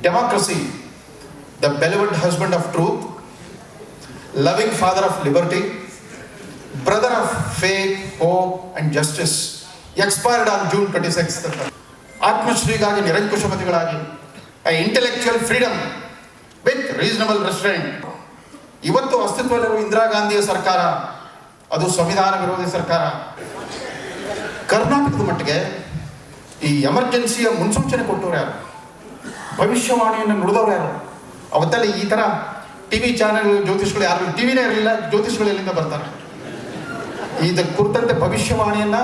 democracy, the beloved husband of truth, loving father of liberty, brother of faith, hope, and justice, expired on June 26th. ಆತ್ಮಶ್ರೀಗಾಗಿ ನಿರಂಕುಶಮತಿಗಳಾಗಿ intellectual freedom with reasonable restraint ಇವತ್ತು ಅಸ್ತಿತ್ವದಲ್ಲಿರುವ ಇಂದಿರಾ ಗಾಂಧಿಯ ಸರ್ಕಾರ ಅದು ಸಂವಿಧಾನ ವಿರೋಧಿ ಸರ್ಕಾರ ಕರ್ನಾಟಕದ ಮಟ್ಟಿಗೆ ಈ ಎಮರ್ಜೆನ್ಸಿಯ ಮುನ್ಸೂಚನೆ ಕೊಟ್ಟವ್ರು ಯಾರು ಭವಿಷ್ಯವಾಣಿಯನ್ನು ನುಡಿದವರು ಯಾರು? ಅವತ್ತಲ್ಲಿ ಈ ಥರ ಟಿ ವಿ ಚಾನೆಲ್ ಜ್ಯೋತಿಷ್ಗಳು ಯಾರು ಟಿವಿನೇ ಇರಲಿಲ್ಲ, ಜ್ಯೋತಿಷ್ಗಳು ಎಲ್ಲಿಂದ ಬರ್ತಾರೆ? ಇದ ಕುರಿತಂತೆ ಭವಿಷ್ಯವಾಣಿಯನ್ನು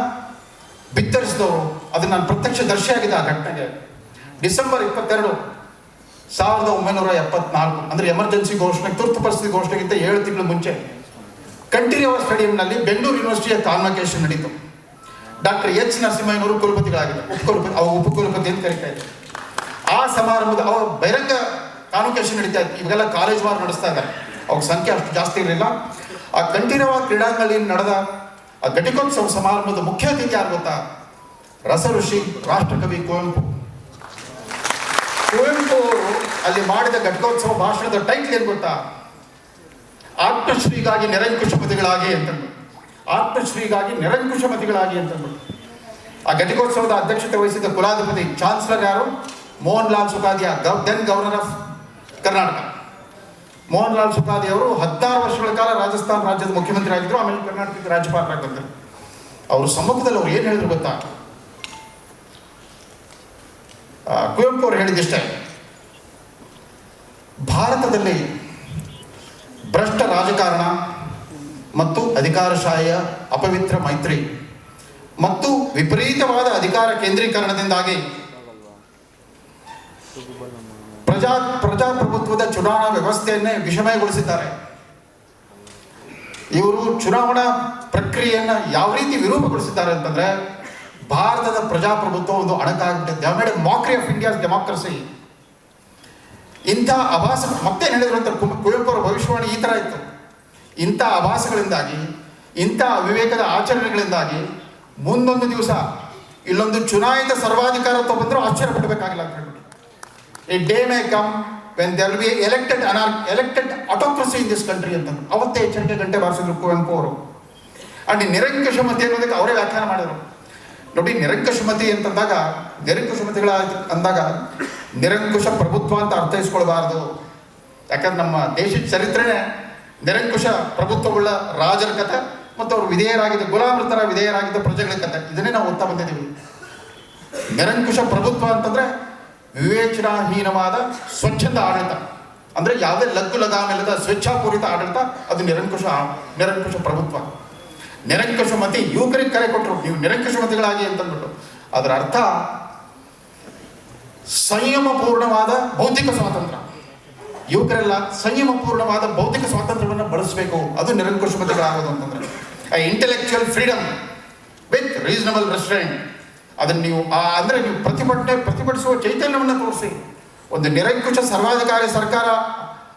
ಬಿತ್ತರಿಸಿದವರು. ಅದನ್ನು ನಾನು ಪ್ರತ್ಯಕ್ಷ ದರ್ಶಿಯಾಗಿದೆ ಆ ಘಟನೆಗೆ. ಡಿಸೆಂಬರ್ ಇಪ್ಪತ್ತೆರಡು, ಸಾವಿರದ ಒಂಬೈನೂರ ಎಪ್ಪತ್ನಾಲ್ಕು, ಅಂದರೆ ಎಮರ್ಜೆನ್ಸಿ ಘೋಷಣೆ, ತುರ್ತು ಪರಿಸ್ಥಿತಿ ಘೋಷಣೆಗಿಂತ ಏಳು ತಿಂಗಳು ಮುಂಚೆ, ಕಂಠೀರವ ಸ್ಟೇಡಿಯಂನಲ್ಲಿ ಬೆಂಗಳೂರು ಯೂನಿವರ್ಸಿಟಿಯ ಕಾನ್ವಕೇಶನ್ ನಡೀತು. ಡಾಕ್ಟರ್ ಎಚ್ ನರಸಿಂಹಯ್ಯನವರು ಕುಲಪತಿಗಳಾಗಿದ್ದಾರೆ. ಉಪಕುಲಪತಿ ಅವು ಉಪಕುಲಪತಿ ಅಂತ ಕರೀತಾ ಇದ್ರು. ಆ ಸಮಾರಂಭದ ಅವ್ರ ಬಹಿರಂಗ ಕಾನ್ವಕೇಶನ್ ನಡೀತಾ ಇತ್ತು. ಇವಾಗೆಲ್ಲ ಕಾಲೇಜ್ ವಾರ್ ನಡೆಸ್ತಾ ಇದ್ದಾರೆ ಅವ್ರ ಸಂಖ್ಯೆ ಅಷ್ಟು ಜಾಸ್ತಿ ಇರಲಿಲ್ಲ. ಆ ಕಂಠೀರವ ಕ್ರೀಡಾಂಗಣದಲ್ಲಿ ನಡೆದ ಆ ಘಟಿಕೋತ್ಸವ ಸಮಾರಂಭದ ಮುಖ್ಯ ಅತಿಥಿ ಯಾರು ಗೊತ್ತಾ? ರಸಋಷಿ ರಾಷ್ಟ್ರಕವಿ ಕುವೆಂಪು. ಕುವೆಂಪು ಅವರು ಅಲ್ಲಿ ಮಾಡಿದ ಘಟಕೋತ್ಸವ ಭಾಷಣದ ಟೈಟ್ಲ್ ಏನು ಗೊತ್ತಾ? ಆತ್ಮಶ್ರೀಗಾಗಿ ನಿರಂಕುಶಪತಿಗಳಾಗಿ ಅಂತಂದು ಆತ್ಮಶ್ರೀಗಾಗಿ ನಿರಂಕುಶಪತಿಗಳಾಗಿ ಅಂತಂದು ಆ ಘಟಿಕೋತ್ಸವದ ಅಧ್ಯಕ್ಷತೆ ವಹಿಸಿದ ಕುಲಾಧಿಪತಿ ಚಾನ್ಸಲರ್ ಯಾರು? Mohan Lal Sukhadia gov then governor of Karnataka Mohan Lal Sukhadia ಅವರು ಹದಿನಾರು ವರ್ಷಗಳ ಕಾಲ ರಾಜಸ್ಥಾನ ರಾಜ್ಯದ ಮುಖ್ಯಮಂತ್ರಿ ಆಗಿದ್ದರು ಆಮೇಲೆ ಕರ್ನಾಟಕದ ರಾಜ್ಯಪಾಲರಾಗಿ ಬಂದರು. ಅವರು ಸಮ್ಮುಖದಲ್ಲಿ ಅವ್ರು ಏನು ಹೇಳಿದ್ರು ಗೊತ್ತಾ? ಕುವೆಂಪು ಅವರು ಹೇಳಿದಿಷ್ಟೇ ಭಾರತದಲ್ಲಿ ಭ್ರಷ್ಟ ರಾಜಕಾರಣ ಮತ್ತು ಅಧಿಕಾರಶಾಹಿಯ ಅಪವಿತ್ರ ಮೈತ್ರಿ ಮತ್ತು ವಿಪರೀತವಾದ ಅಧಿಕಾರ ಕೇಂದ್ರೀಕರಣದಿಂದಾಗಿ ಪ್ರಜಾ, ಪ್ರಜಾಪ್ರಭುತ್ವದ ಚುನಾವಣಾ ವ್ಯವಸ್ಥೆಯನ್ನೇ ವಿಷಮಯಗೊಳಿಸಿದ್ದಾರೆ. ಇವರು ಚುನಾವಣಾ ಪ್ರಕ್ರಿಯೆಯನ್ನು ಯಾವ ರೀತಿ ವಿರೂಪಗೊಳಿಸಿದ್ದಾರೆ ಅಂತಂದ್ರೆ, ಭಾರತದ ಪ್ರಜಾಪ್ರಭುತ್ವ ಒಂದು ಅಣಕಾಗ್ಬಿಟ್ಟಿದೆ. ಆಮೇಲೆ ಮಾಕ್ರಿ ಆಫ್ ಇಂಡಿಯಾ ಡೆಮಾಕ್ರಸಿ ಇಂಥ ಅಭಾಸ ಮತ್ತೆ ಹೇಳಿದ್ರು ಅಂತ ಕುವೆಂಪು ಅವರ ಭವಿಷ್ಯವಾಣಿ ಈ ಥರ ಇತ್ತು. ಇಂಥ ಅಭಾಸಗಳಿಂದಾಗಿ ಇಂಥ ಅವಿವೇಕದ ಆಚರಣೆಗಳಿಂದಾಗಿ ಮುಂದೊಂದು ದಿವಸ ಇಲ್ಲೊಂದು ಚುನಾಯಿತ ಸರ್ವಾಧಿಕಾರ ಬಂದರೂ ಆಶ್ಚರ್ಯ ಪಡಬೇಕಾಗಿಲ್ಲ ಅಂತ a day may come when there be elected an elected autocracy in this country ಅಂತ ಅವತ್ತೇ ಎಚ್ಚರಿಕೆ ಗಂಟೆ ಬಾರಿಸಿದ್ರು ಕುವೆಂಪು ಅವರು. ಅಂಡ್ ನಿರಂಕುಶ ನಿರಂಕುಶಮತಿ ಅನ್ನೋದಕ್ಕೆ ಅವರೇ ವ್ಯಾಖ್ಯಾನ ಮಾಡಿದರು. ನೋಡಿ ನಿರಂಕುಶಮತಿ ಅಂತಂದಾಗ ನಿರಂಕುಶಮತಿಗಳ ಅಂದಾಗ ನಿರಂಕುಶ ಪ್ರಭುತ್ವ ಅಂತ ಅರ್ಥೈಸ್ಕೊಳ್ಬಾರ್ದು ಯಾಕಂದ್ರೆ ನಮ್ಮ ದೇಶದ ಚರಿತ್ರೆನೇ ನಿರಂಕುಶ ಪ್ರಭುತ್ವವುಳ್ಳ ರಾಜರ ಕಥೆ ಮತ್ತು ಅವರು ವಿಧೇಯರಾಗಿದ್ದ, ಗುಲಾಮೃತರ ವಿಧೇಯರಾಗಿದ್ದ ಪ್ರಜೆಗಳ ಕಥೆ ಇದನ್ನೇ ನಾವು ಓದ್ತಾ ಬಂದಿದ್ದೀವಿ. ನಿರಂಕುಶ ಪ್ರಭುತ್ವ ಅಂತಂದ್ರೆ ವಿವೇಚನಾಹೀನವಾದ ಸ್ವಚ್ಛಂದ ಆಡಳಿತ. ಅಂದ್ರೆ ಯಾವುದೇ ಲಗ್ಗು ಲಗಾಮಿಲ್ಲದ ಸ್ವೇಚ್ಛಾಪೂರಿತ ಆಡಳಿತ, ಅದು ನಿರಂಕುಶ ನಿರಂಕುಶ ಪ್ರಭುತ್ವ. ನಿರಂಕುಶ ಮತಿ, ಯುವಕರಿಗೆ ಕರೆ ಕೊಟ್ಟರು ನೀವು ನಿರಂಕುಶ ಮತಿಗಳಾಗಿ ಅಂತಂದ್ಬಿಟ್ಟು. ಅದರ ಅರ್ಥ, ಸಂಯಮಪೂರ್ಣವಾದ ಬೌದ್ಧಿಕ ಸ್ವಾತಂತ್ರ್ಯ. ಯುವಕರೆಲ್ಲ ಸಂಯಮಪೂರ್ಣವಾದ ಬೌದ್ಧಿಕ ಸ್ವಾತಂತ್ರ್ಯವನ್ನು ಬಳಸಬೇಕು. ಅದು ನಿರಂಕುಶಮತಿಗಳಾಗೋದು ಅಂತಂದ್ರೆ. Intellectual freedom with reasonable restraint ಅದನ್ನು ನೀವು, ಆ, ಅಂದರೆ ನೀವು ಪ್ರತಿಭಟನೆ, ಪ್ರತಿಭಟಿಸುವ ಚೈತನ್ಯವನ್ನು ತೋರಿಸಿ. ಒಂದು ನಿರಂಕುಶ ಸರ್ವಾಧಿಕಾರಿ ಸರ್ಕಾರ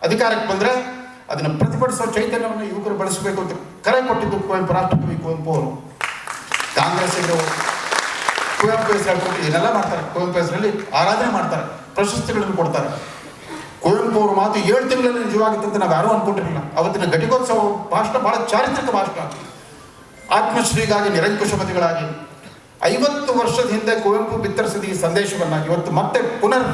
ಅಧಿಕಾರಕ್ಕೆ ಬಂದರೆ ಅದನ್ನು ಪ್ರತಿಭಟಿಸುವ ಚೈತನ್ಯವನ್ನು ಯುವಕರು ಬಳಸಬೇಕು ಅಂತ ಕರೆ ಕೊಟ್ಟಿದ್ದು ಕುವೆಂಪು, ರಾಷ್ಟ್ರಕವಿ ಕುವೆಂಪು ಅವರು. ಕಾಂಗ್ರೆಸ್ ಕುವೆಂಪು ಹೆಸರು ಹೇಳ್ಕೊಂಡು ಇದನ್ನೆಲ್ಲ ಮಾಡ್ತಾರೆ. ಕುವೆಂಪು ಹೆಸರಲ್ಲಿ ಆರಾಧನೆ ಮಾಡ್ತಾರೆ, ಪ್ರಶಸ್ತಿಗಳನ್ನು ಕೊಡ್ತಾರೆ. ಕುವೆಂಪು ಅವರು ಮಾತು ಏಳು ತಿಂಗಳಲ್ಲಿ ನಿಜವಾಗುತ್ತೆ ಅಂತ ನಾವು ಯಾರೂ ಅನ್ಕೊಂಡಿರಲಿಲ್ಲ. ಅವತ್ತಿನ ಘಟಿಕೋತ್ಸವ ಭಾಷಣ ಬಹಳ ಚಾರಿತ್ರಿಕ ಭಾಷಣ. ಆತ್ಮಶ್ರೀಗಾಗಿ ನಿರಂಕುಶಮತಿಗಳಾಗಿ ಐವತ್ತು ವರ್ಷದ ಹಿಂದೆ ಕುವೆಂಪು ಬಿತ್ತರಿಸಿದ ಈ ಸಂದೇಶವನ್ನು ಇವತ್ತು ಮತ್ತೆ ಪುನರ್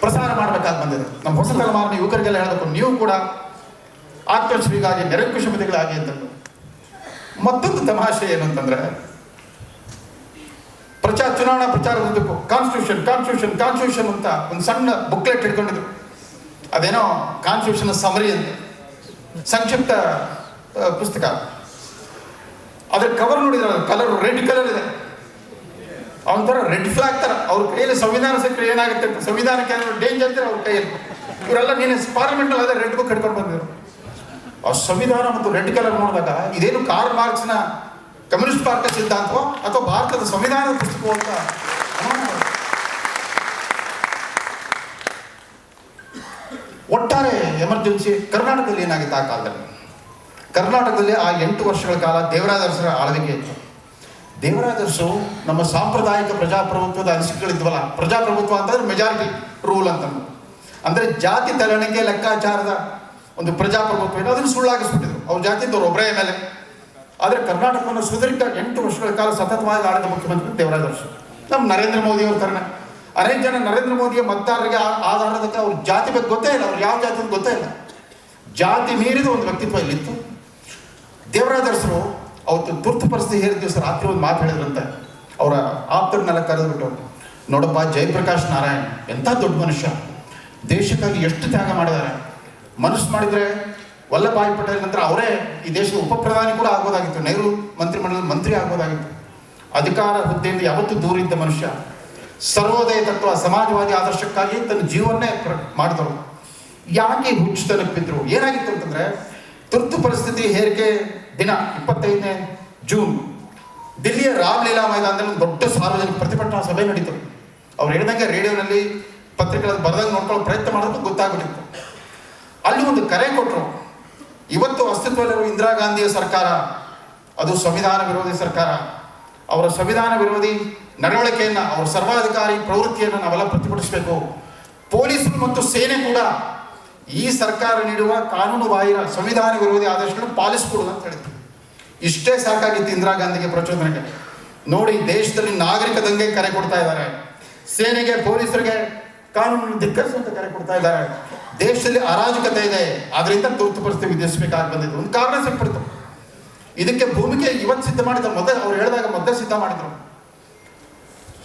ಪ್ರಸಾರ ಮಾಡಬೇಕಾಗಿ ಬಂದಿದೆ. ನಮ್ಮ ಹೊಸ ತಲೆಮಾರಿನ ಯುವಕರಿಗೆಲ್ಲ ಹೇಳಬೇಕು ನೀವು ಕೂಡ ಆತ್ಮಶ್ರೀಗಾಗಿ ನಿರಂಕುಶಮತಿಗಳಾಗಿ ಅಂತಂದು ಮತ್ತೊಂದು ತಮಾಷೆ ಏನು ಅಂತಂದ್ರೆ ಪ್ರಚಾರ ಚುನಾವಣಾ ಪ್ರಚಾರದುದ್ದಕ್ಕೂ ಕಾನ್ಸ್ಟಿಟ್ಯೂಷನ್ ಕಾನ್ಸ್ಟಿಟ್ಯೂಷನ್ ಕಾನ್ಸ್ಟಿಟ್ಯೂಷನ್ ಅಂತ ಒಂದು ಸಣ್ಣ ಬುಕ್ಲೆಟ್ ಹಿಡ್ಕೊಂಡಿದ್ರು. ಅದೇನೋ ಕಾನ್ಸ್ಟಿಟ್ಯೂಷನ್ ಸಮರಿ ಅಂತ. ಸಂಕ್ಷಿಪ್ತ ಪುಸ್ತಕ. ಅದ್ರ ಕವರ್ ನೋಡಿದ್ರೆ ಕಲರ್ ರೆಡ್ ಕಲರ್ ಇದೆ. ಥರ ರೆಡ್ ಫ್ಲಾಗ್ ತರ ಅವ್ರ ಕೈಯಲ್ಲಿ ಸಂವಿಧಾನ ಸಿಕ್ಕರೆ ಏನಾಗುತ್ತೆ ಅಂತ, ಸಂವಿಧಾನಕ್ಕೆ ಡೇಂಜರ್ ಇದ್ರೆ ಅವ್ರ ಕೈಯಲ್ಲಿ. ಇವರೆಲ್ಲ ನೀನು ಪಾರ್ಲಿಮೆಂಟಲ್ಲಿ ಅದೇ ರೆಡ್ ಬುಕ್ ಹಿಡ್ಕೊಂಡು ಬಂದಿದ್ರು ಆ ಸಂವಿಧಾನ ಮತ್ತು ರೆಡ್ ಕಲರ್ ನೋಡಿದಾಗ ಇದೇನು ಕಾರ್ ಮಾರ್ಕ್ಸ್ನ ಕಮ್ಯುನಿಸ್ಟ್ ಪಾರ್ಟಿ ಸಿದ್ಧಾಂತವೋ ಅಥವಾ ಭಾರತದ ಸಂವಿಧಾನದ ಪುಸ್ತಕವೋ ಒಟ್ಟಾರೆ ಎಮರ್ಜೆನ್ಸಿ ಕರ್ನಾಟಕದಲ್ಲಿ ಏನಾಗಿತ್ತು ಆ ಕಾಲದಲ್ಲಿ? ಕರ್ನಾಟಕದಲ್ಲಿ ಆ ಎಂಟು ವರ್ಷಗಳ ಕಾಲ ದೇವರಾಜ ಅರಸರ ಆಳ್ವಿಕೆ ಇತ್ತು. ದೇವರಾದರ್ಶು ನಮ್ಮ ಸಾಂಪ್ರದಾಯಿಕ ಪ್ರಜಾಪ್ರಭುತ್ವದ ಅನಿಸಿಕೆಗಳಿದ್ವಲ್ಲ ಪ್ರಜಾಪ್ರಭುತ್ವ ಅಂತಂದ್ರೆ ಮೆಜಾರಿಟಿ ರೂಲ್ ಅಂತ ಅಂದ್ರೆ ಜಾತಿ ತಲಣಿಕೆ ಲೆಕ್ಕಾಚಾರದ ಒಂದು ಪ್ರಜಾಪ್ರಭುತ್ವ ಏನು ಅದನ್ನು ಸುಳ್ಳಾಗಿಸ್ಬಿಟ್ಟಿದ್ರು. ಅವ್ರ ಜಾತಿದವ್ರು ಒಬ್ಬರೇ ಮೇಲೆ. ಆದರೆ ಕರ್ನಾಟಕವನ್ನು ಸುದೀರ್ಘ ಎಂಟು ವರ್ಷಗಳ ಕಾಲ ಸತತವಾಗಿ ಆಡಿದ ಮುಖ್ಯಮಂತ್ರಿ ದೇವರಾದರ್ಶ ನಮ್ಮ ನರೇಂದ್ರ ಮೋದಿ ಅವ್ರ ತರಣ. ಅನೇಕ ಜನ ನರೇಂದ್ರ ಮೋದಿಯ ಮತದಾರರಿಗೆ ಆಧಾರದಕ್ಕೆ ಅವ್ರ ಜಾತಿ ಬಗ್ಗೆ ಗೊತ್ತೇ ಇಲ್ಲ, ಅವ್ರು ಯಾವ ಜಾತಿ ಗೊತ್ತೇ ಇಲ್ಲ. ಜಾತಿ ಮೀರಿದ ಒಂದು ವ್ಯಕ್ತಿತ್ವ ಇಲ್ಲಿತ್ತು. ದೇವರಾದರ್ಶರು ಅವತ್ತು ತುರ್ತು ಪರಿಸ್ಥಿತಿ ಹೇರಿದ ದಿವಸ ರಾತ್ರಿ ಒಂದು ಮಾತು ಹೇಳಿದ್ರಂತೆ. ಅವರ ಆಪ್ತರನ್ನೆಲ್ಲ ಕರೆದುಬಿಟ್ಟು, ನೋಡಪ್ಪ, ಜಯಪ್ರಕಾಶ್ ನಾರಾಯಣ್, ಎಂಥ ದೊಡ್ಡ ಮನುಷ್ಯ. ದೇಶಕ್ಕಾಗಿ ಎಷ್ಟು ತ್ಯಾಗ ಮಾಡಿದ್ದಾರೆ. ಮನಸ್ಸು ಮಾಡಿದರೆ ವಲ್ಲಭಾಯಿ ಪಟೇಲ್ ನಂತರ ಅವರೇ ಈ ದೇಶದ ಉಪ ಪ್ರಧಾನಿ ಕೂಡ ಆಗೋದಾಗಿತ್ತು ನೆಹರು ಮಂತ್ರಿಮಂಡಲದ ಮಂತ್ರಿ ಆಗೋದಾಗಿತ್ತು ಅಧಿಕಾರ ಹುದ್ದೆಯಿಂದ ಯಾವತ್ತೂ ದೂರ ಇದ್ದ ಮನುಷ್ಯ. ಸರ್ವೋದಯ ತತ್ವ, ಸಮಾಜವಾದಿ ಆದರ್ಶಕ್ಕಾಗಿ ತನ್ನ ಜೀವನ್ನೇ ಮಾಡಿದವರು ಯಾಕೆ ಹುಚ್ಚು ಬಿದ್ದರು ಏನಾಗಿತ್ತು ಅಂತಂದರೆ ತುರ್ತು ಪರಿಸ್ಥಿತಿ ಹೇರಿಕೆ ದಿನ ಇಪ್ಪತ್ತೈದನೇ ಜೂನ್, ದಿಲ್ಲಿಯ ರಾಮಲೀಲಾ ಮೈದಾನದಲ್ಲಿ ಒಂದು ದೊಡ್ಡ ಸಾರ್ವಜನಿಕ ಪ್ರತಿಭಟನಾ ಸಭೆ ನಡೀತು. ಅವ್ರು ಹೇಳಿದಂಗೆ ರೇಡಿಯೋನಲ್ಲಿ ಪತ್ರಿಕೆಗಳಲ್ಲಿ ಬರೆದಂಗೆ ನೋಡ್ಕೊಳ್ಳೋ ಪ್ರಯತ್ನ ಮಾಡೋದು ಗೊತ್ತಾಗ್ಬಿಟ್ಟಿತ್ತು. ಅಲ್ಲಿ ಒಂದು ಕರೆ ಕೊಟ್ಟರು ಇವತ್ತು ಅಸ್ತಿತ್ವದಲ್ಲಿರುವ ಇಂದಿರಾ ಗಾಂಧಿಯ ಸರ್ಕಾರ, ಅದು ಸಂವಿಧಾನ ವಿರೋಧಿ ಸರ್ಕಾರ. ಅವರ ಸಂವಿಧಾನ ವಿರೋಧಿ ನಡವಳಿಕೆಯನ್ನು, ಅವರ ಸರ್ವಾಧಿಕಾರಿ ಪ್ರವೃತ್ತಿಯನ್ನು ನಾವೆಲ್ಲ ಪ್ರತಿಭಟಿಸಬೇಕು. ಪೊಲೀಸರು ಮತ್ತು ಸೇನೆ ಕೂಡ ಈ ಸರ್ಕಾರ ನೀಡುವ ಕಾನೂನು ಬಾಹಿರ ಸಂವಿಧಾನ ವಿರೋಧಿ ಆದೇಶಗಳನ್ನು ಪಾಲಿಸ್ಕೊಡುದು ಅಂತ ಹೇಳಿದ್ರು ಇಷ್ಟೇ ಸಾಕಾಗಿತ್ತು ಇಂದಿರಾ ಗಾಂಧಿಗೆ ಪ್ರಚೋದನೆಗೆ. ನೋಡಿ, ದೇಶದಲ್ಲಿ ನಾಗರಿಕ ದಂಗೆ ಕರೆ ಕೊಡ್ತಾ ಇದ್ದಾರೆ. ಸೇನೆಗೆ, ಪೊಲೀಸರಿಗೆ ಕಾನೂನನ್ನು ಧಿಕ್ಕರಿಸುವಂತ ಕರೆ ಕೊಡ್ತಾ ಇದ್ದಾರೆ. ದೇಶದಲ್ಲಿ ಅರಾಜಕತೆ ಇದೆ. ಅದರಿಂದ ತುರ್ತು ಪರಿಸ್ಥಿತಿ ವಿಧಿಸಬೇಕಾಗಿ ಬಂದಿದ್ದು ಒಂದು ಕಾರಣ ಸಿಕ್ಬಿಡ್ತು. ಇದಕ್ಕೆ ಭೂಮಿಕೆ ಇವತ್ತು ಸಿದ್ಧ ಮಾಡಿದ್ರು ಮೊದಲು ಅವ್ರು ಹೇಳಿದಾಗ ಮೊದಲೇ ಸಿದ್ಧ ಮಾಡಿದ್ರು.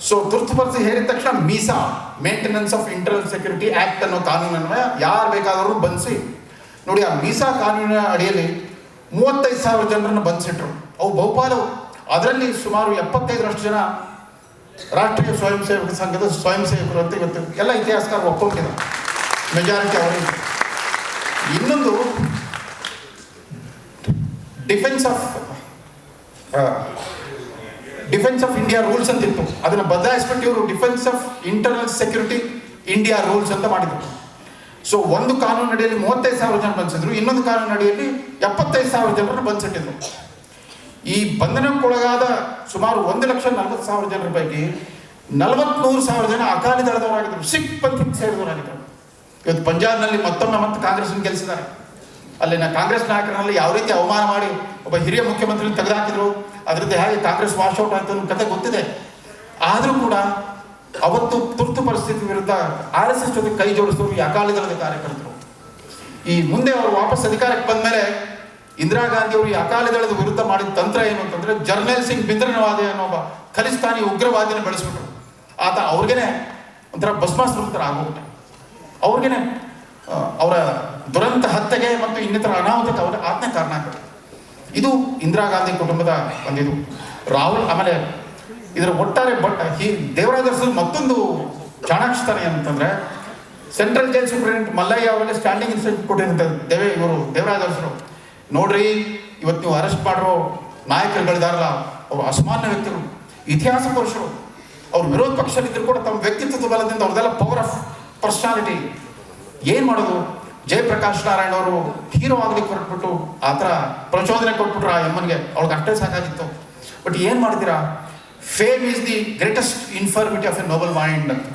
ಸೊ ತುರ್ತು ಪರಿಸ್ಥಿತಿ ಹೇರಿದ ತಕ್ಷಣ MISA maintenance of internal security act ಅನ್ನೋ ಕಾನೂನನ್ನು ಯಾರು ಬೇಕಾದರೂ ಬಂಧಿಸಿ ನೋಡಿ, ಆ ಮೀಸಾ ಕಾನೂನಿನ ಅಡಿಯಲ್ಲಿ ಮೂವತ್ತೈದು ಸಾವಿರ ಜನರನ್ನು ಬಂಧಿಸಿಟ್ರು ಅವು ಬಹುಪಾಲು ಅದರಲ್ಲಿ ಸುಮಾರು ಎಪ್ಪತ್ತೈದರಷ್ಟು ಜನ ರಾಷ್ಟ್ರೀಯ ಸ್ವಯಂ ಸೇವಕ ಸಂಘದ ಸ್ವಯಂ ಸೇವಕರು ಅಂತ ಇವತ್ತು ಎಲ್ಲ ಇತಿಹಾಸಕಾರ ಒಪ್ಕೊಂಡಿದ್ದಾರೆ. ಮೆಜಾರಿಟಿ ಅವರಿಗೆ. ಇನ್ನೊಂದು defence of defence of India rules ಅಂತ ಇತ್ತು. ಅದನ್ನು ಬದಲಾಯಿಸ್ಬಿಟ್ಟು ಇವರು defence of internal security India rules ಅಂತ ಮಾಡಿದ್ರು. ಸೊ ಒಂದು ಕಾನೂನು ಅಡಿಯಲ್ಲಿ ಮೂವತ್ತೈದು ಸಾವಿರ ಜನ ಬಂಧಿಸಿದ್ರು ಇನ್ನೊಂದು ಕಾನೂನು ಅಡಿಯಲ್ಲಿ ಎಪ್ಪತ್ತೈದು ಸಾವಿರ ಜನರನ್ನು ಬಂಧಿಸಿಟ್ಟಿದ್ರು ಈ ಬಂಧನಕ್ಕೊಳಗಾದ ಸುಮಾರು ಒಂದು ಲಕ್ಷ ನಲವತ್ತು ಸಾವಿರ ಜನರ ಪೈಕಿ ನಲವತ್ಮೂರು ಸಾವಿರ ಜನ ಅಕಾಲಿ ದಳದವರಾಗಿದ್ದರು ಸಿಖ್ ಪಂಥಕ್ಕೆ ಸೇರಿದವರಾಗಿದ್ದರು ಇವತ್ತು ಪಂಜಾಬ್ನಲ್ಲಿ ಮತ್ತೊಮ್ಮೆ ಮತ್ತೆ ಕಾಂಗ್ರೆಸ್ನ ಗೆಲ್ಲಿಸಿದ್ದಾರೆ ಅಲ್ಲಿನ ಕಾಂಗ್ರೆಸ್ ನಾಯಕರಲ್ಲಿ ಯಾವ ರೀತಿ ಅವಮಾನ ಮಾಡಿ ಒಬ್ಬ ಹಿರಿಯ ಮುಖ್ಯಮಂತ್ರಿ ತೆಗೆದುಹಾಕಿದ್ರು ಅದರಿಂದ ಹೇಗೆ ಕಾಂಗ್ರೆಸ್ ವಾಶ್ಔಟ್ ಅನ್ನೋ ಕತೆ ಗೊತ್ತಿದೆ. ಆದರೂ ಕೂಡ ಅವತ್ತು ತುರ್ತು ಪರಿಸ್ಥಿತಿ ವಿರುದ್ಧ ಆರ್ ಎಸ್ ಎಸ್ ಜೊತೆ ಕೈ ಜೋಡಿಸಿದ್ರು ಈ ಅಕಾಲಿ ಕಾರ್ಯಕರ್ತರು. ಈ ಮುಂದೆ ಅವರು ವಾಪಸ್ ಅಧಿಕಾರಕ್ಕೆ ಬಂದ ಮೇಲೆ ಇಂದಿರಾ ಗಾಂಧಿ ಅವರು ಈ ಅಕಾಲಿ ದಳದ ವಿರುದ್ಧ ಮಾಡಿದ ತಂತ್ರ ಏನು ಅಂತಂದ್ರೆ ಜರ್ನಲ್ ಸಿಂಗ್ ಬಿಂದ್ರನವಾದಿ ಅನ್ನೋ ಒಬ್ಬ ಖಲಿಸ್ತಾನಿ ಉಗ್ರವಾದಿನ ಬೆಳೆಸ್ಬಿಟ್ರು. ಆತ ಅವ್ರಿಗೇನೆ ಒಂಥರ ಭಸ್ಮಾಸ್ತ್ರ ಆಗೋಗ್ಬಿಟ್ಟೆ ಅವ್ರಿಗೇನೆ ಅವರ ದುರಂತ ಹತ್ಯೆಗೆ ಮತ್ತು ಇನ್ನಿತರ ಅನಾಹುತಕ್ಕೆ ಅವರ ಆತ್ಮ ಕಾರಣ ಆಗ್ತದೆ ಇದು ಇಂದಿರಾ ಗಾಂಧಿ ಕುಟುಂಬದ ಒಂದಿದು. ರಾಹುಲ್ ಆಮೇಲೆ ಇದರ ಒಟ್ಟಾರೆ ಬಟ್ ಈ ದೇವರಾಜರ್ಸಲ್ಲಿ ಮತ್ತೊಂದು ಚಾಣಾಕ್ಷತನ ಏನಂತಂದ್ರೆ ಸೆಂಟ್ರಲ್ ಜೈಲ್ ಸೂಪರಿಂಟೆಂಡೆಂಟ್ ಮಲ್ಲಯ್ಯ ಅವರಿಗೆ ಸ್ಟ್ಯಾಂಡಿಂಗ್ ಇನ್ಸ್ಪೆಕ್ಟರ್ ಕೊಟ್ಟಿರ್ತಾರೆ ದೇವೇ ಇವರು ದೇವರಾಜರ್ಸರು ನೋಡ್ರಿ, ಇವತ್ತು ನೀವು ಅರೆಸ್ಟ್ ಮಾಡಿರೋ ನಾಯಕರುಗಳಿದಾರಲ್ಲ, ಅವರು ಅಸಮಾನ್ಯ ವ್ಯಕ್ತಿಗಳು, ಇತಿಹಾಸ ಪುರುಷರು. ಅವ್ರ ವಿರೋಧ ಪಕ್ಷದಲ್ಲಿದ್ದರೂ ಕೂಡ ತಮ್ಮ ವ್ಯಕ್ತಿತ್ವದ ಬಲದಿಂದ ಅವ್ರದೆಲ್ಲ ಪವರ್ ಆಫ್ ಪರ್ಸನಾಲಿಟಿ ಏನು ಮಾಡೋದು? ಜಯಪ್ರಕಾಶ್ ನಾರಾಯಣ ಅವರು ಹೀರೋ ಆಗ್ಲಿಕ್ಕೆ ಹೊರಟ್ಬಿಟ್ಟು ಆ ಥರ ಪ್ರಚೋದನೆ ಕೊಟ್ಬಿಟ್ರು ಆ ಎಮ್ಮನ್ಗೆ ಅವ್ಳಿಗೆ ಅಷ್ಟೇ ಸಾಕಾಗಿತ್ತು. ಬಟ್ ಏನು ಮಾಡ್ತೀರಾ? Fame is the greatest infirmity of a noble mind ಅಂತ.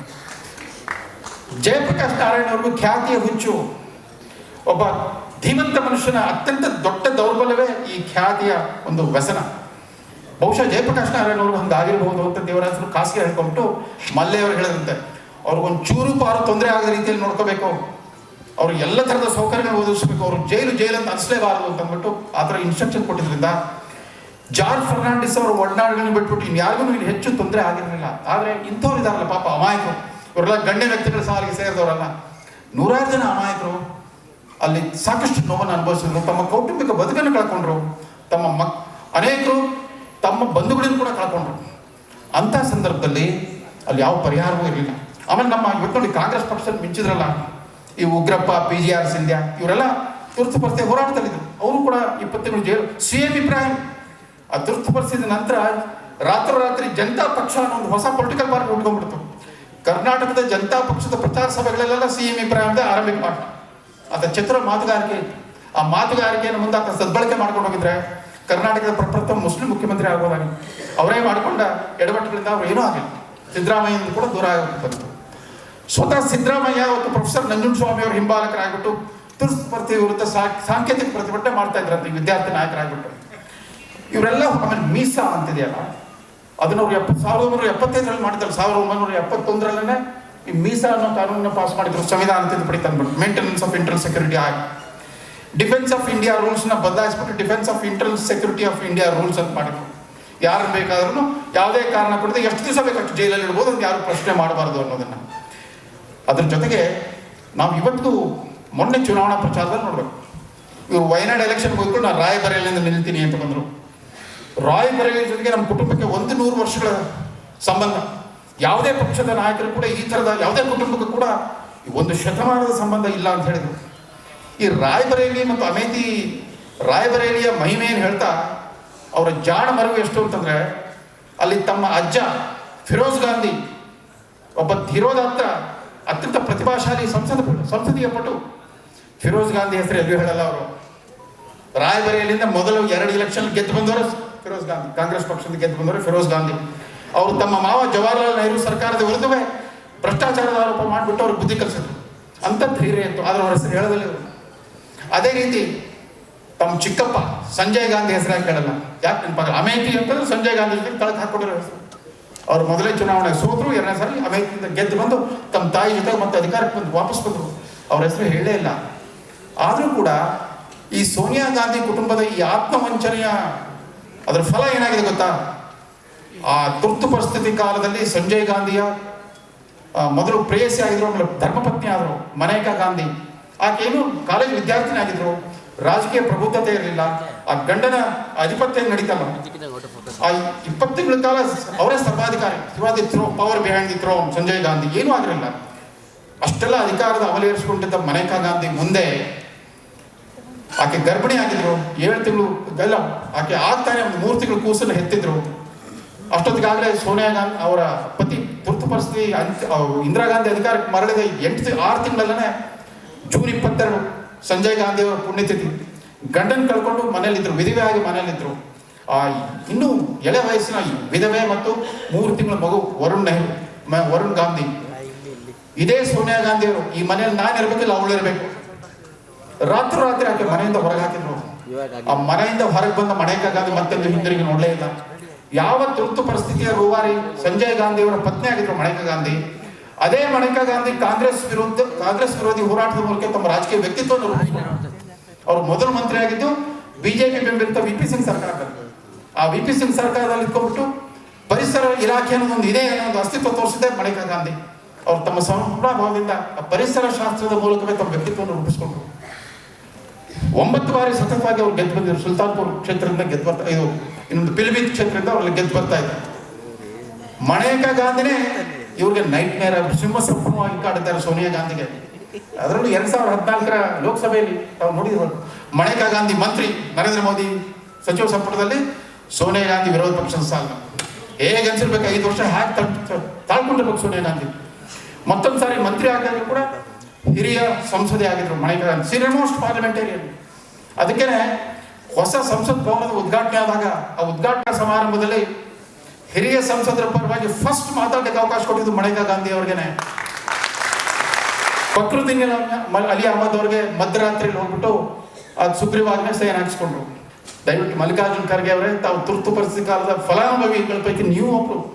ಜಯಪ್ರಕಾಶ್ ನಾರಾಯಣ ಅವ್ರಿಗೂ ಖ್ಯಾತಿಯ ಹುಚ್ಚು. ಒಬ್ಬ ಧೀಮಂತ ಮನುಷ್ಯನ ಅತ್ಯಂತ ದೊಡ್ಡ ದೌರ್ಬಲ್ಯವೇ ಈ ಖ್ಯಾತಿಯ ಒಂದು ವ್ಯಸನ. ಬಹುಶಃ ಜಯಪ್ರಕಾಶ್ ನಾರಾಯಣ ಅವರು ಆಗಿರ್ಬೋದು ಅಂತ ದೇವರಾಜರು ಖಾಸಗಿ ಹೇಳ್ಕೊಂಬಿಟ್ಟು ಮಲ್ಲೆಯವರು ಹೇಳಿದಂತೆ. ಅವ್ರಿಗೊಂದು ಚೂರು ಪಾರು ತೊಂದರೆ ಆಗದ ರೀತಿಯಲ್ಲಿ ನೋಡ್ಕೋಬೇಕು. ಅವ್ರು ಎಲ್ಲ ಥರದ ಸೌಕರ್ಯಗಳು ಒದಗಿಸ್ಬೇಕು. ಅವರು ಜೈಲು ಜೈಲು ಅಂತ ಅನಿಸ್ಲೇಬಾರದು ಅಂತ ಅಂದ್ಬಿಟ್ಟು ಆ ಇನ್ಸ್ಟ್ರಕ್ಷನ್ ಕೊಟ್ಟಿದ್ರಿಂದ ಜಾರ್ಜ್ ಫರ್ನಾಂಡಿಸ್ ಅವರು ಒಡನಾಡುಗಳನ್ನ ಬಿಟ್ಬಿಟ್ಟು ಇನ್ಯಾರಿಗೂ ಇಲ್ಲಿ ಹೆಚ್ಚು ತೊಂದರೆ ಆಗಿರಲಿಲ್ಲ. ಆದರೆ ಇಂಥವ್ರು ಇದಾರಲ್ಲ ಪಾಪ ಅಮಾಯಕರು. ಇವರೆಲ್ಲ ಗಣ್ಯ ವ್ಯಕ್ತಿಗಳ ಸಾಲಿಗೆ ಸೇರಿದವರಲ್ಲ. ನೂರಾರು ಜನ ಅಮಾಯಕರು. ಅಲ್ಲಿ ಸಾಕಷ್ಟು ನೋವನ್ನು ಅನುಭವಿಸಿದ್ರು. ತಮ್ಮ ಕೌಟುಂಬಿಕ ಬದುಕನ್ನು ಕಳ್ಕೊಂಡ್ರು. ತಮ್ಮ ಮಕ್, ಅನೇಕರು ತಮ್ಮ ಬಂಧುಗಳನ್ನು ಕೂಡ ಕಳ್ಕೊಂಡ್ರು. ಅಂಥ ಸಂದರ್ಭದಲ್ಲಿ ಅಲ್ಲಿ ಯಾವ ಪರಿಹಾರವೂ ಇರಲಿಲ್ಲ. ಆಮೇಲೆ ನಮ್ಮ ಇವತ್ತು ನೋಡಿ ಕಾಂಗ್ರೆಸ್ ಪಕ್ಷದಲ್ಲಿ ಮಿಂಚಿದ್ರಲ್ಲ. ಈ Ugrappa, P G R Scindia, ಇವರೆಲ್ಲ ತುರ್ತು ಪರಿಸ್ಥಿತಿ ಹೋರಾಟದಲ್ಲಿದ್ದರು ಅವರು ಕೂಡ ಇಪ್ಪತ್ತೇಳು ಜೈಲು ಸಿ ಎಂ ಇಬ್ರಾಹಿಂ ಆ ತುರ್ತು ಪರಿಸ್ಥಿತಿ ನಂತರ ರಾತ್ರೋರಾತ್ರಿ ಜನತಾ ಪಕ್ಷ ಅನ್ನೋ ಒಂದು ಹೊಸ ಪೊಲಿಟಿಕಲ್ ಪಾರ್ಟಿ ಉಟ್ಕೊಂಡ್ಬಿಡ್ತು ಕರ್ನಾಟಕದ ಜನತಾ ಪಕ್ಷದ ಪ್ರಚಾರ ಸಭೆಗಳಲ್ಲೆಲ್ಲ ಸಿ ಎಂ ಇಬ್ರಾಹಿಂ ಆರಂಭಿಕ ಪಾಠ ಆತ ಚತುರ ಮಾತುಗಾರಿಕೆ. ಆ ಮಾತುಗಾರಿಕೆಯನ್ನು ಮುಂದೆ ಆತ ಸದ್ಬಳಕೆ ಮಾಡ್ಕೊಂಡು ಹೋಗಿದ್ರೆ ಕರ್ನಾಟಕದ ಪ್ರಪ್ರಥಮ ಮುಸ್ಲಿಂ ಮುಖ್ಯಮಂತ್ರಿ ಆಗೋದಾಗಿ ಅವರೇ ಮಾಡಿಕೊಂಡ ಎಡವಟ್ಟುಗಳಿಂದ ಅವ್ರು ಏನೂ ಆಗಿಲ್ಲ. ಸಿದ್ದರಾಮಯ್ಯ ಕೂಡ ದೂರ ಆಗಬೇಕು ಬಂತು. ಸ್ವತಃ ಸಿದ್ದರಾಮಯ್ಯ ಮತ್ತು ಪ್ರೊಫೆಸರ್ ನಂಜುಂಡಸ್ವಾಮಿ ಅವರು ಹಿಂಬಾಲಕರಾಗ್ಬಿಟ್ಟು ತುರ್ತು ಸ್ಪರ್ಧೆ ವಿರುದ್ಧ ಸಾಂಕೇತಿಕ ಪ್ರತಿಭಟನೆ ಮಾಡ್ತಾ ಇದ್ರಂತೆ ವಿದ್ಯಾರ್ಥಿ ನಾಯಕರಾಗ್ಬಿಟ್ಟು. ಇವರೆಲ್ಲ ಆಮೇಲೆ ಮೀಸಾ ಅಂತಿದೆಯಲ್ಲ ಅದನ್ನ ಅವ್ರು ಎಪ್ಪ, ಸಾವಿರದ ಒಂಬೈನೂರ ಎಪ್ಪತ್ತೈದರಲ್ಲಿ ಮಾಡಿದ್ರು ಸಾವಿರದ ಒಂಬೈನೂರ ಎಪ್ಪತ್ತೊಂದರಲ್ಲೇ ಈ ಮೀಸಾ ಅನ್ನೋ ಕಾನೂನನ್ನ ಪಾಸ್ ಮಾಡಿದ್ರು. ಸಂವಿಧಾನ ತಿದ್ದುಪಡಿ ತಂದ್ಬಿಟ್ಟು ಮೇಂಟೆನೆನ್ಸ್ ಆಫ್ ಇಂಟರ್ನಲ್ ಸೆಕ್ಯೂರಿಟಿ ಆಗಿ ಡಿಫೆನ್ಸ್ ಆಫ್ ಇಂಡಿಯಾ ರೂಲ್ಸ್ನ ಬದಲಾಯಿಸ್ಬಿಟ್ಟು defence of internal security of India rules ಅಂತ ಮಾಡಿದ್ರು. ಯಾರು ಬೇಕಾದ್ರೂ ಯಾವುದೇ ಕಾರಣ ಕೊಡದೆ ಎಷ್ಟು ದಿವಸ ಬೇಕಷ್ಟು ಜೈಲಲ್ಲಿ ಇಡ್ಬೋದು ಅಂತ ಯಾರು ಪ್ರಶ್ನೆ ಮಾಡಬಾರ್ದು ಅನ್ನೋದನ್ನ. ಅದ್ರ ಜೊತೆಗೆ ನಾವು ಇವತ್ತು ಮೊನ್ನೆ ಚುನಾವಣಾ ಪ್ರಚಾರದಲ್ಲಿ ನೋಡ್ಬೇಕು. ಇವರು ವಯನಾಡ್ ಎಲೆಕ್ಷನ್ ಹೋಗ್ಕೊಂಡು ನಾನು ರಾಯಬರೇಲಿಯಿಂದ ನಿಲ್ತೀನಿ ಅಂತ ಬಂದರು. ರಾಯಬರೇಲಿ ಜೊತೆಗೆ ನಮ್ಮ ಕುಟುಂಬಕ್ಕೆ ಒಂದು ನೂರು ವರ್ಷಗಳ ಸಂಬಂಧ. ಯಾವುದೇ ಪಕ್ಷದ ನಾಯಕರು ಕೂಡ ಈ ಥರದ ಯಾವುದೇ ಕುಟುಂಬಕ್ಕೂ ಕೂಡ ಒಂದು ಶತಮಾನದ ಸಂಬಂಧ ಇಲ್ಲ ಅಂತ ಹೇಳಿದರು. ಈ ರಾಯಬರೇಲಿ ಮತ್ತು ಅಮೇತಿ ರಾಯಬರೇಲಿಯ ಮಹಿಮೆಯನ್ನು ಹೇಳ್ತಾ ಅವರ ಜಾಣ ಮರವು ಎಷ್ಟು ಅಂತಂದರೆ ಅಲ್ಲಿ ತಮ್ಮ ಅಜ್ಜ ಫಿರೋಜ್ ಗಾಂಧಿ ಒಬ್ಬ ಧೀರೋದಾತ್ತ ಅತ್ಯಂತ ಪ್ರತಿಭಾಶಾಲಿ ಸಂಸದ ಸಂಸದೀಯ ಪಟು. ಫಿರೋಜ್ ಗಾಂಧಿ ಹೆಸರು ಎಲ್ಲೂ ಹೇಳಲ್ಲ ಅವರು. ರಾಯಬರೇಲಿಯಿಂದ ಮೊದಲು ಎರಡು ಎಲೆಕ್ಷನ್ ಗೆದ್ದು ಬಂದವರು ಫಿರೋಜ್ ಗಾಂಧಿ, ಕಾಂಗ್ರೆಸ್ ಪಕ್ಷದಿಂದ ಗೆದ್ದು ಬಂದವರು ಫಿರೋಜ್ ಗಾಂಧಿ. ಅವರು ತಮ್ಮ ಮಾವ ಜವಾಹರ್ಲಾಲ್ ನೆಹರು ಸರ್ಕಾರದ ವಿರುದ್ಧವೇ ಭ್ರಷ್ಟಾಚಾರದ ಆರೋಪ ಮಾಡಿಬಿಟ್ಟು ಅವ್ರಿಗೆ ಬುದ್ಧಿ ಕಲಿಸಿದ್ರು. ಅಂತ ಧೈರ್ಯ ಇತ್ತು, ಆದ್ರೆ ಅವ್ರ ಹೆಸರು ಹೇಳದಲ್ಲಿ ಅದೇ ರೀತಿ ತಮ್ಮ ಚಿಕ್ಕಪ್ಪ ಸಂಜಯ್ ಗಾಂಧಿ ಹೆಸರಾಗಿ ಕೇಳಲ್ಲ. ಯಾಕೆ ನೆನಪಾಗ ಅಮೇಠಿ ಅಂತಂದ್ರೆ ಸಂಜಯ್ ಗಾಂಧಿ ಜೊತೆ ಕಳೆದು ಹಾಕೊಂಡಿರೋ ಹೆಸರು. ಅವ್ರು ಮೊದಲೇ ಚುನಾವಣೆ ಸೋತರು, ಎರಡನೇ ಸಾರಿ ಅಮೇರಿಕದಿಂದ ಗೆದ್ದು ಬಂದು ತಮ್ಮ ತಾಯಿ ಜೊತೆ ಮತ್ತೆ ಅಧಿಕಾರಕ್ಕೆ ಬಂದು ವಾಪಸ್ ಬಂದರು. ಅವ್ರ ಹೆಸರು ಹೇಳೇ ಇಲ್ಲ. ಆದರೂ ಕೂಡ ಈ ಸೋನಿಯಾ ಗಾಂಧಿ ಕುಟುಂಬದ ಈ ಆತ್ಮವಂಚನೆಯ ಅದರ ಫಲ ಏನಾಗಿದೆ ಗೊತ್ತಾ? ಆ ತುರ್ತು ಪರಿಸ್ಥಿತಿ ಕಾಲದಲ್ಲಿ ಸಂಜಯ್ ಗಾಂಧಿಯ ಮೊದಲು ಪ್ರೇಯಸಿ ಆಗಿದ್ರು, ಆಮೇಲೆ ಧರ್ಮಪತ್ನಿ ಆದರು ಮನೇಕಾ ಗಾಂಧಿ. ಆಕೆನು ಕಾಲೇಜ್ ವಿದ್ಯಾರ್ಥಿನಿ ಆಗಿದ್ರು. ರಾಜಕೀಯ ಪ್ರಬುದ್ಧತೆ ಇರಲಿಲ್ಲ. ಆ ಗಂಡನ ಅಧಿಪತ್ಯ ನಡೀತಲ್ಲ. ಆ ಇಪ್ಪತ್ತು ತಿಂಗಳ ಕಾಲ ಅವರೇ ಸರ್ವಾಧಿಕಾರಿ. Shivaji throne power behind the throne Sanjay Gandhi ಏನೂ ಆಗಿರಲಿಲ್ಲ. ಅಷ್ಟೆಲ್ಲ ಅಧಿಕಾರದ ಅವಲೇರಿಸಿಕೊಂಡಿದ್ದ ಮನೇಕಾ ಗಾಂಧಿ ಮುಂದೆ ಆಕೆ ಗರ್ಭಿಣಿ ಆಗಿದ್ರು. ಏಳು ತಿಂಗಳು ಗಲ್ಲ ಆಕೆ ಆಗ್ತಾನೆ ಒಂದು ಮೂರು ತಿಂಗಳು ಕೂಸನ್ನು ಹೆತ್ತಿದ್ರು. ಅಷ್ಟೊತ್ತಿಗಾಗಲೇ ಸೋನಿಯಾ ಗಾಂಧಿ ಅವರ ಪತಿ ತುರ್ತು ಪರಿಸ್ಥಿತಿ ಇಂದಿರಾ ಗಾಂಧಿ ಅಧಿಕಾರಕ್ಕೆ ಮರಳಿದ ಎಂಟು ಆರು ತಿಂಗಳಲ್ಲೇ ಜೂನ್ ಇಪ್ಪತ್ತೆರಡು ಸಂಜಯ್ ಗಾಂಧಿ ಅವರ ಪುಣ್ಯತಿಥಿ. ಗಂಡನ್ ಕಳ್ಕೊಂಡು ಮನೇಲಿದ್ರು ವಿಧವೆ ಆಗಿ ಮನೇಲಿದ್ರು ಆ, ಇನ್ನು ಎಳೆ ವಯಸ್ಸಿನ ವಿಧವೆ ಮತ್ತು ಮೂರು ತಿಂಗಳ ಮಗು ವರುಣ್ ನೆಹರು ವರುಣ್ ಗಾಂಧಿ. ಇದೇ ಸೋನಿಯಾ ಗಾಂಧಿ ಅವರು ಈ ಮನೇಲಿ ನಾನು ಇರ್ಬೇಕಿಲ್ಲ, ಅವಳು ಇರಬೇಕು. ರಾತ್ರಿ ರಾತ್ರಿ ಆಕೆ ಮನೆಯಿಂದ ಹೊರಗೆ ಹಾಕಿದ್ರು. ಆ ಮನೆಯಿಂದ ಹೊರಗೆ ಬಂದ ಮನೇಕಾ ಗಾಂಧಿ ಮತ್ತೆಂದು ಹಿಂದಿರುಗಿ ನೋಡಲೇ ಇಲ್ಲ. ಯಾವ ತುರ್ತು ಪರಿಸ್ಥಿತಿಯ ರೂವಾರಿ ಸಂಜಯ್ ಗಾಂಧಿ ಅವರ ಪತ್ನಿ ಆಗಿದ್ರು ಮನೇಕಾ ಗಾಂಧಿ. ಅದೇ ಮನೇಕಾ ಗಾಂಧಿ ಕಾಂಗ್ರೆಸ್ ವಿರುದ್ಧ, ಕಾಂಗ್ರೆಸ್ ವಿರೋಧಿ ಹೋರಾಟದ ಮೂಲಕ ತಮ್ಮ ರಾಜಕೀಯ ವ್ಯಕ್ತಿತ್ವವನ್ನು. ಅವರು ಮೊದಲ ಮಂತ್ರಿ ಆಗಿದ್ದು, ಬಿಜೆಪಿ ಬೆಂಬಲಿತ ವಿ ಪಿ ಸಿಂಗ್ ಸರ್ಕಾರ ಆ ವಿ ಪಿ ಸಿಂಗ್ ಸರ್ಕಾರದಲ್ಲಿ ಇಟ್ಕೊಂಡ್ಬಿಟ್ಟು ಪರಿಸರ ಇಲಾಖೆ ಒಂದು ಇದೆ ಅನ್ನೋ ಒಂದು ಅಸ್ತಿತ್ವ ತೋರಿಸಿದೆ ಮನೇಕಾ ಗಾಂಧಿ. ಅವರು ತಮ್ಮ ಸಂಭ್ರಮದಿಂದ ಆ ಪರಿಸರ ಶಾಸ್ತ್ರದ ಮೂಲಕವೇ ತಮ್ಮ ವ್ಯಕ್ತಿತ್ವವನ್ನು ರೂಪಿಸಿಕೊಂಡ್ರು. ಒಂಬತ್ತು ಬಾರಿ ಸತತವಾಗಿ ಅವ್ರು ಗೆದ್ದು ಬಂದಿದ್ರು. ಸುಲ್ತಾನ್ಪುರ್ ಕ್ಷೇತ್ರದಿಂದ ಗೆದ್ದು ಬರ್ತಾ, ಇದು ಇನ್ನೊಂದು ಪಿಲ್ಬಿ ಕ್ಷೇತ್ರದಿಂದ ಅವ್ರಲ್ಲಿ ಗೆದ್ದು ಬರ್ತಾ ಇದ್ದಾರೆ ಮಣೇಕಾ ಗಾಂಧಿನೇ ಇವ್ರಿಗೆ ನೈಟ್ ಮೇರ್ ಸಿಂಹ ಸಂಪೂರ್ಣವಾಗಿ ಕಾಡುತ್ತಾರೆ ಸೋನಿಯಾ ಗಾಂಧಿಗೆ. ಅದರಲ್ಲೂ ಎರಡ್ ಸಾವಿರದ ಹದಿನಾಲ್ಕರ ಲೋಕಸಭೆಯಲ್ಲಿ ತಾವು ನೋಡಿದ್ರು. ಮಣೇಕಾ ಗಾಂಧಿ ಮಂತ್ರಿ, ನರೇಂದ್ರ ಮೋದಿ ಸಚಿವ ಸಂಪುಟದಲ್ಲಿ ಸೋನಿಯಾ ಗಾಂಧಿ ವಿರೋಧ ಪಕ್ಷದ ಸಾಲ. ಹೇಗೆ ಅನ್ಸಿರ್ಬೇಕು? ಐದು ವರ್ಷ ಹ್ಯಾಕ್ ತಾಳ್ಕೊಂಡಿರ್ಬೇಕು ಸೋನಿಯಾ ಗಾಂಧಿ? ಮತ್ತೊಂದು ಸಾರಿ ಮಂತ್ರಿ ಆದಾಗ ಕೂಡ ಹಿರಿಯ ಸಂಸದೆ ಆಗಿದ್ರು Maneka Gandhi. Senior most parliamentarian ಅದಕ್ಕೇನೆ ಹೊಸ ಸಂಸತ್ ಭವನದ ಉದ್ಘಾಟನೆ ಆದಾಗ, ಆ ಉದ್ಘಾಟನಾ ಸಮಾರಂಭದಲ್ಲಿ ಹಿರಿಯ ಸಂಸದರ ಪರವಾಗಿ ಫಸ್ಟ್ ಮಾತಾಡಲಿಕ್ಕೆ ಅವಕಾಶ ಕೊಟ್ಟಿದ್ದು ಮಳೆಗಾ ಗಾಂಧಿ ಅವ್ರಿಗೇನೆ. ಪ್ರಕೃತಿನ ಅಲಿ- ಅಹಮದ್ ಅವ್ರಿಗೆ ಮಧ್ಯರಾತ್ರಿಯಲ್ಲಿ ಹೋಗ್ಬಿಟ್ಟು ಅದು ಸುಗ್ರೀವಾಜ್ಞೆ ಸೈನ್ ಹಾಕಿಸ್ಕೊಂಡ್ರು. ದಯವಿಟ್ಟು ಮಲ್ಲಿಕಾರ್ಜುನ್ ಖರ್ಗೆ ಅವರೇ, ತಾವು ತುರ್ತು ಪರಿಸ್ಥಿತಿ ಕಾಲದ ಫಲಾನುಭವಿಗಳ ಪೈಕಿ ನೀವು ಒಬ್ರು.